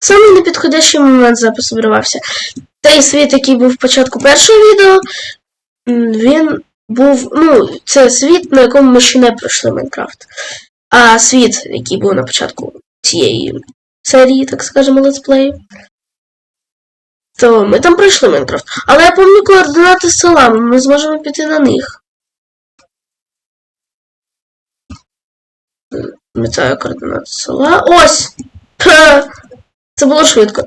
Самий непідходящий момент запису вирвався. Той світ, який був в початку першого відео, він був. Ну, це світ, на якому ми ще не пройшли Майнкрафт. А світ, який був на початку цієї серії, так скажемо, летсплею. То ми там пройшли Майнкрафт. Але я пам'ятаю координати села, ми зможемо піти на них. Пам'ятаю координати села. Ось! Це було швидко.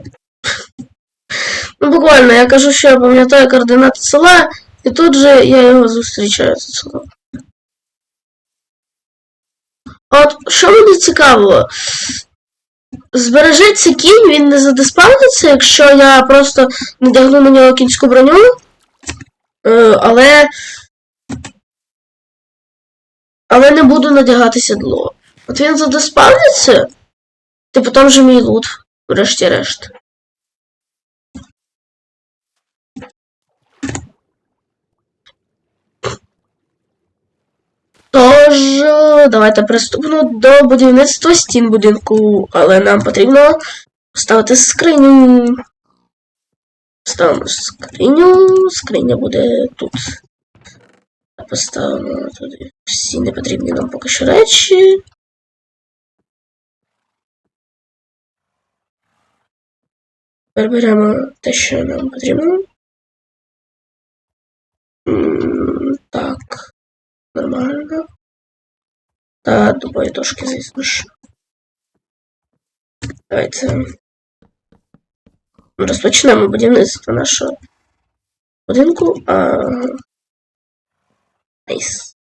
Ну, буквально, я кажу, що я пам'ятаю координати села, і тут же я його зустрічаю це село. От що мені цікаво, збережеться кінь, він не задиспавниться, якщо я просто надягну на нього кінську броню. Е, але. Але не буду надягати сідло. От він задиспавниться, типу там же мій лут, врешті-решт. Тож, давайте приступимо до будівництва стін будинку, але нам потрібно поставити скриню. Ставимо скриню. Скриня буде тут. Поставимо туди всі непотрібні нам поки що речі. беремо те, що нам потрібно. М, Так. Нормально. Та дубові дошки, звісно ж. Давайте розпочнемо будівництво нашого будинку. А... Найс.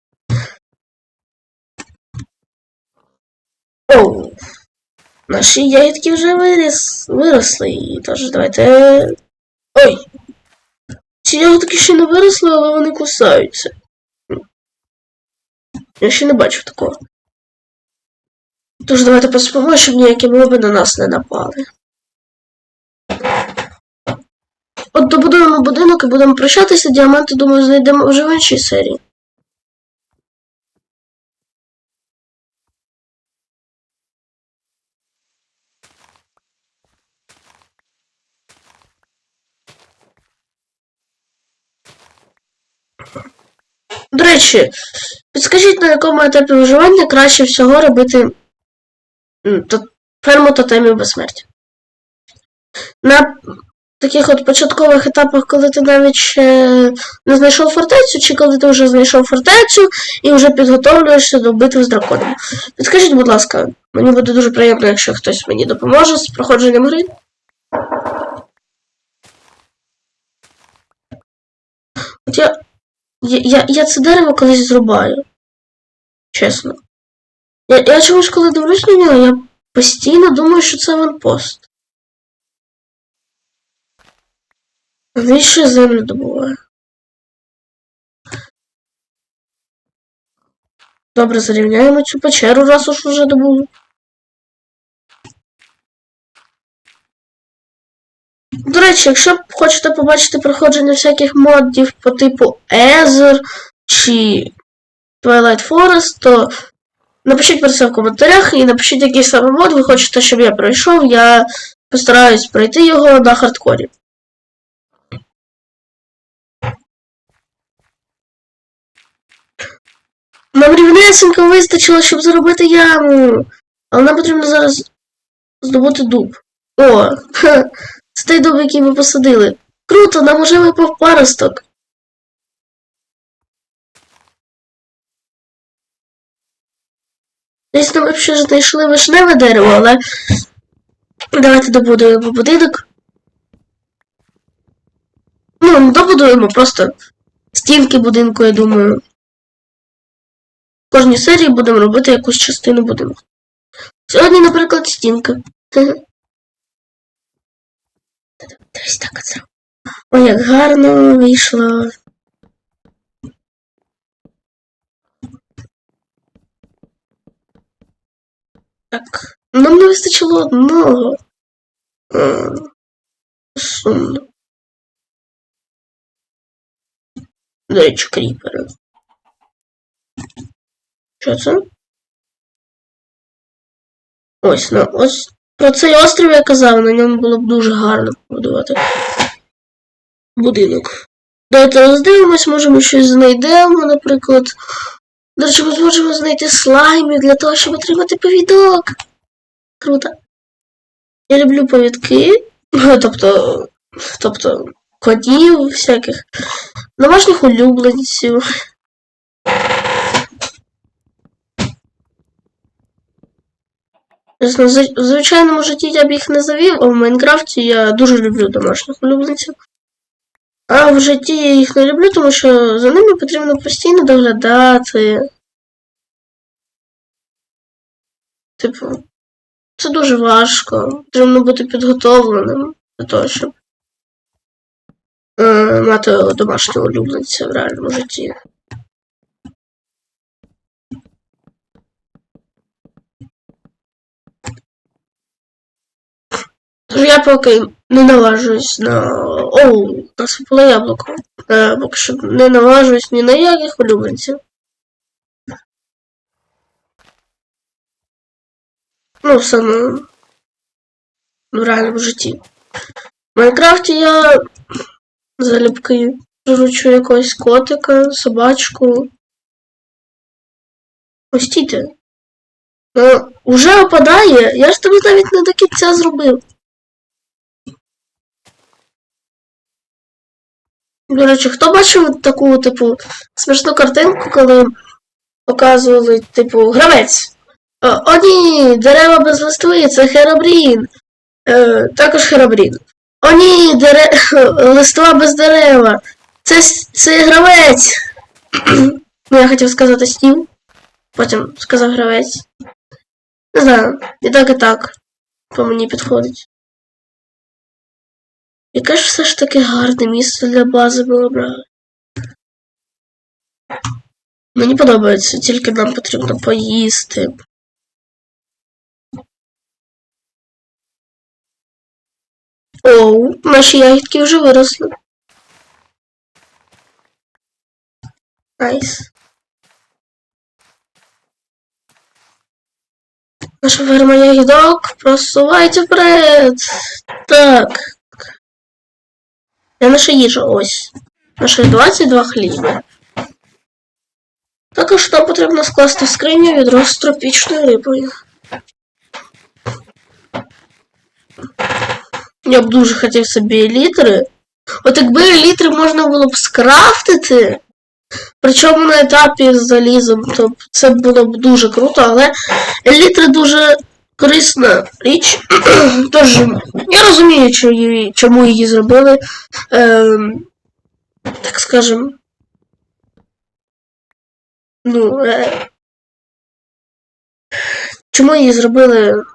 Оу. Наші ягідки вже виріс, виросли, і тож давайте. Ой! Ці ягодки ще не виросли, але вони кусаються. Я ще не бачив такого. Тож давайте поспимо, щоб ніякі моби на нас не напали. От добудуємо будинок і будемо прощатися, діаманти, думаю, знайдемо вже в іншій серії. До речі, підскажіть, на якому етапі виживання краще всього робити ферму тотемів безсмертя? На таких от початкових етапах, коли ти навіть ще не знайшов фортецю, чи коли ти вже знайшов фортецю і вже підготовлюєшся до битви з драконом. Підскажіть, будь ласка, мені буде дуже приємно, якщо хтось мені допоможе з проходженням гри. От я, я, я, я це дерево колись зрубаю. Чесно. Я, я чомусь, коли дивлюсь на нього, я постійно думаю, що це ванпост. Навіщо я землю добуваю? Добре, зарівняємо цю печеру, раз уж вже добули. До речі, якщо хочете побачити проходження всяких модів по типу Ether чи Twilight Forest, то напишіть про це в коментарях і напишіть, який саме мод ви хочете, щоб я пройшов. Я постараюсь пройти його на хардкорі. Нам рівнесенько вистачило, щоб зробити яму. Але нам потрібно зараз здобути дуб. О, дуб, який ми посадили. Круто, нам уже випав паросток. Десь нам ще знайшли вишневе дерево, але давайте добудуємо будинок. Ну, добудуємо, просто стінки будинку, я думаю. В кожній серії будемо робити якусь частину будинку. Сьогодні, наприклад, стінка. Десь так це. Ой, як гарно вийшло. Так, нам не вистачило одного. М, Сумно. До речі, кріпери. Що це? Ось, ну, ось Про цей острів я казав, на ньому було б дуже гарно побудувати будинок. Давайте роздивимось, може ми щось знайдемо, наприклад. До речі, ми зможемо знайти слаймів для того, щоб отримати повідок. Круто. Я люблю повідки, тобто, тобто котів всяких, домашніх улюбленців. В звичайному житті я б їх не завів, а в Майнкрафті я дуже люблю домашніх улюбленців. А в житті я їх не люблю, тому що за ними потрібно постійно доглядати. Типу, це дуже важко. Потрібно бути підготовленим для того, щоб е, мати домашнього улюбленця в реальному житті. Я поки не наважуюсь на. Оу, у нас випало яблуко. Е, поки що не наважуюсь ні на яких улюбленців. Ну, саме в реальному житті. В Майнкрафті я залюбки приручу якогось котика, собачку. Постійте. Уже опадає, я ж тобі навіть не до кінця зробив. До речі, хто бачив таку, типу, смішну картинку, коли показували, типу, гравець? О, о ні, дерева без листви, це херабрін. Е, також херабрін. О ні, дере... листва без дерева. Це, це гравець. ну, я хотів сказати стів. Потім сказав гравець. Не знаю, і так, і так. По мені підходить. Яке ж все ж таки гарне місце для бази було брати. Мені подобається, тільки нам потрібно поїсти. Оу, наші ягідки вже виросли. Найс. Наша ферма ягідок просувайте вперед. Так. Де наша їжа? Ось. Наші 22 хліба. Також нам потрібно скласти скриню відро з тропічною рибою. Я б дуже хотів собі елітри. От якби елітри можна було б скрафтити, причому на етапі з залізом, то це було б дуже круто, але елітри дуже корисна річ. Тож, я розумію, чому її зробили. Ем, так скажем. Ну, е, чому її зробили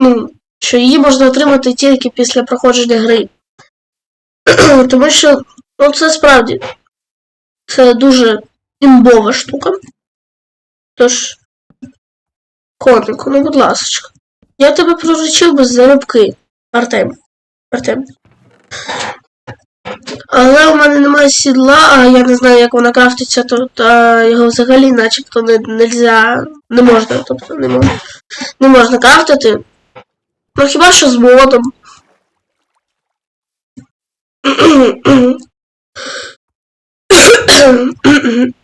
ну, що її можна отримати тільки після проходження гри. Тому що, ну, це справді це дуже імбова штука. Тож, котику, ну будь ласка. Я тебе проручив без зарубки, Артем. Артем. Але у мене немає сідла, а я не знаю, як вона крафтиться, то та його взагалі начебто не, нельзя, не можна, тобто не можна, не можна крафтити. Ну хіба що з модом?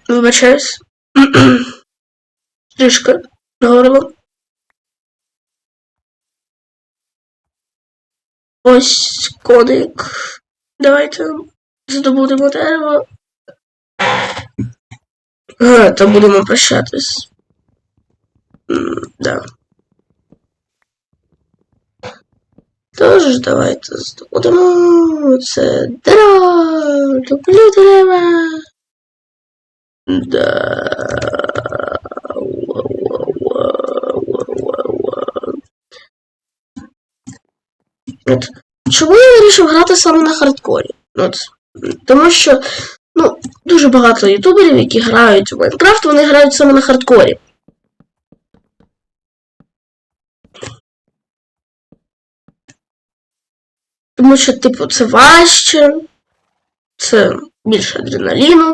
Вибачаюсь. Трішки горло. Ось коник. Давайте здобудемо дерево. А, то будемо прощатись. Да. Тож, давайте здобудемо це дерево. Люблю дерева. Да. От. Чому я вирішив грати саме на хардкорі? От. Тому що, ну, дуже багато ютуберів, які грають у Майнкрафт, вони грають саме на хардкорі. Тому що, типу, це важче, це більше адреналіну.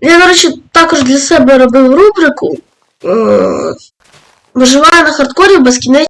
Я, до речі, також для себе робив рубрику. Е, Виживаю на хардкорі в безкінечній